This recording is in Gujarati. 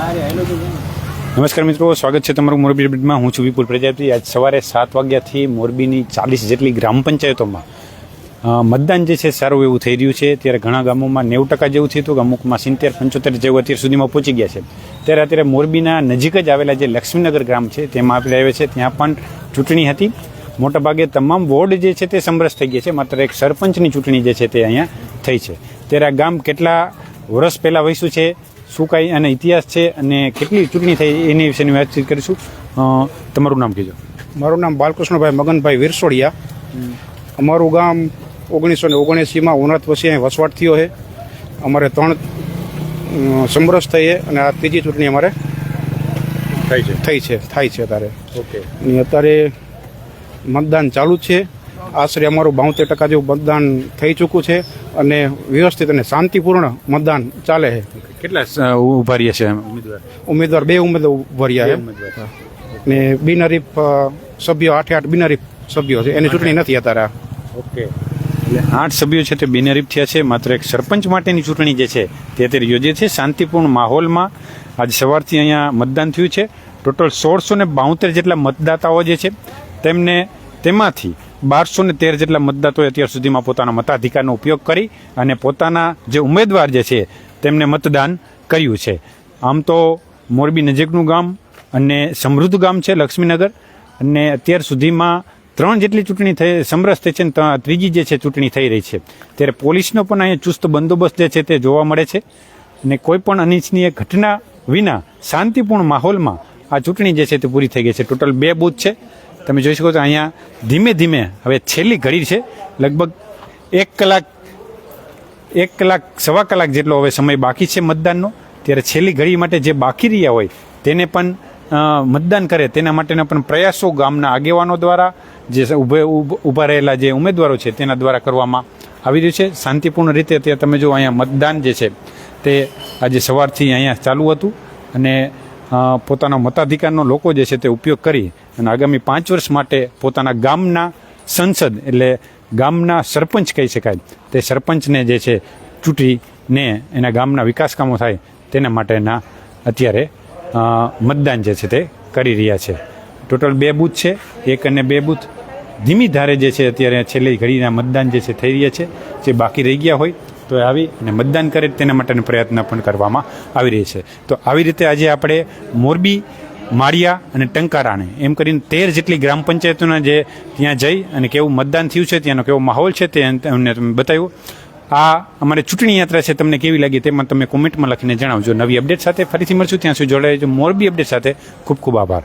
નમસ્કાર મિત્રો, સ્વાગત છે તમારું મોરબી અપડેટમાં. હું છું વિપુલ પ્રજાપતિ. આજ સવારે સાત વાગ્યાથી મોરબીની ચાલીસ જેટલી ગ્રામ પંચાયતોમાં મતદાન જે છે સારું એવું થઈ રહ્યું છે. ત્યારે ઘણા ગામોમાં નેવું ટકા જેવું થયું હતું, અમુકમાં સિત્તેર, પંચોતેર જેવું અત્યાર સુધીમાં પહોંચી ગયા છે. ત્યારે અત્યારે મોરબીના નજીક જ આવેલા જે લક્ષ્મીનગર ગ્રામ છે, તેમાં આપણે આવ્યા છે ત્યાં પણ ચૂંટણી હતી. મોટાભાગે તમામ વોર્ડ જે છે તે સમરસ થઈ ગયા છે. માત્ર એક સરપંચની ચૂંટણી જે છે તે અહીંયા થઈ છે. ત્યારે આ ગામ કેટલા વર્ષ પહેલાં વહીશું છે? શું કાંઈ અને ઇતિહાસ છે અને કેટલી ચૂંટણી થઈ એની વિશેની વાતચીત કરીશું. તમારું નામ કહેજો. મારું નામ બાલકૃષ્ણભાઈ મગનભાઈ વિરસોડિયા. અમારું ગામ ઓગણીસો ને ઓગણએંસીમાં ઉનાથ પછી અહીં વસવાટ થયો છે. અમારે ત્રણ સમરસ થઈએ અને આ ત્રીજી ચૂંટણી અમારે થઈ છે. થઈ છે થાય છે અત્યારે. ઓકે. અને અત્યારે મતદાન ચાલુ છે. આશરે અમારું બાઉતેર ટકા જેવું મતદાન થઈ ચૂક્યું છે અને વ્યવસ્થિત અને શાંતિપૂર્ણ મતદાન ચાલે છે. કેટલા ઊભા રહ્યા છે ઉમેદવાર? ઉમેદવાર બે ઉમેદવાર ભર્યા છે. ને બિનહરીફ સભ્યો આઠે આઠ બિનહરીફ સભ્યો છે. એની ચૂંટણી નથી અત્યારે. ઓકે. એટલે આઠ સભ્યો છે તે બિનહરીફ થયા છે. માત્ર એક સરપંચ માટેની ચૂંટણી જે છે તે અત્યારે યોજે છે. શાંતિપૂર્ણ માહોલમાં આજ સવારથી અહીંયા મતદાન થયું છે. ટોટલ સોળસો ને બાઉતેર જેટલા મતદાતાઓ જે છે તેમને તેમાંથી બારસો ને તેર જેટલા મતદાતાઓએ અત્યાર સુધીમાં પોતાના મતાધિકારનો ઉપયોગ કરી અને પોતાના જે ઉમેદવાર જે છે, તેમને મતદાન કર્યું છે. આમ તો મોરબી નજીકનું ગામ અને સમૃદ્ધ ગામ છે લક્ષ્મીનગર અને અત્યાર સુધીમાં ત્રણ જેટલી ચૂંટણી થઈ, સમરસ થઈ છે ને ત- ત્રીજી જે છે ચૂંટણી થઈ રહી છે. ત્યારે પોલીસનો પણ અહીંયા ચુસ્ત બંદોબસ્ત જે છે તે જોવા મળે છે અને કોઈ પણ અનિચ્છનીય ઘટના વિના શાંતિપૂર્ણ માહોલમાં આ ચૂંટણી જે છે તે પૂરી થઈ ગઈ છે. ટોટલ બે બૂથ છે. તમે જોઈ શકો છો અહીંયા ધીમે ધીમે હવે છેલ્લી ઘડી છે. લગભગ એક કલાક એક કલાક, સવા કલાક જેટલો હવે સમય બાકી છે મતદાનનો. ત્યારે છેલ્લી ઘડી માટે જે બાકી રહ્યા હોય તેને પણ મતદાન કરે તેના માટેના પણ પ્રયાસો ગામના આગેવાનો દ્વારા જે ઉભે ઊભા રહેલા જે ઉમેદવારો છે તેના દ્વારા કરવામાં આવી રહ્યું છે. શાંતિપૂર્ણ રીતે અત્યારે તમે જો અહીંયા મતદાન જે છે તે આજે સવારથી અહીંયા ચાલુ હતું. અને પોતાના મતાધિકારનો લોકો જે છે તે ઉપયોગ કરી અને આગામી પાંચ વર્ષ માટે પોતાના ગામના સંસદ એટલે ગામના સરપંચ કહી શકાય. તે સરપંચને જે છે ચૂંટીને એના ગામના વિકાસ કામો થાય તેના માટેના અત્યારે મતદાન જે છે તે કરી રહ્યા છે. ટોટલ બે બૂથ છે. એક અને બે બૂથ ધીમી ધારે જે છે અત્યારે છેલ્લી ઘડીના મતદાન જે છે થઈ રહ્યા છે. જે બાકી રહી ગયા હોય તો આવી અને મતદાન કરે તેના માટેનો પ્રયત્ન પણ કરવામાં આવી રહી છે. તો આવી રીતે આજે આપણે મોરબી, માળિયા અને ટંકારાણે એમ કરીને તેર જેટલી ગ્રામ પંચાયતોના જે ત્યાં જઈ અને કેવું મતદાન થયું છે, ત્યાંનો કેવો માહોલ છે તે અમને તમે બતાવ્યું. આ અમારી ચૂંટણી યાત્રા છે, તમને કેવી લાગી તેમાં તમે કોમેન્ટમાં લખીને જણાવજો. નવી અપડેટ સાથે ફરીથી મળશું. ત્યાં સુધી જોડાયજો મોરબી અપડેટ સાથે ખૂબ ખૂબ આભાર.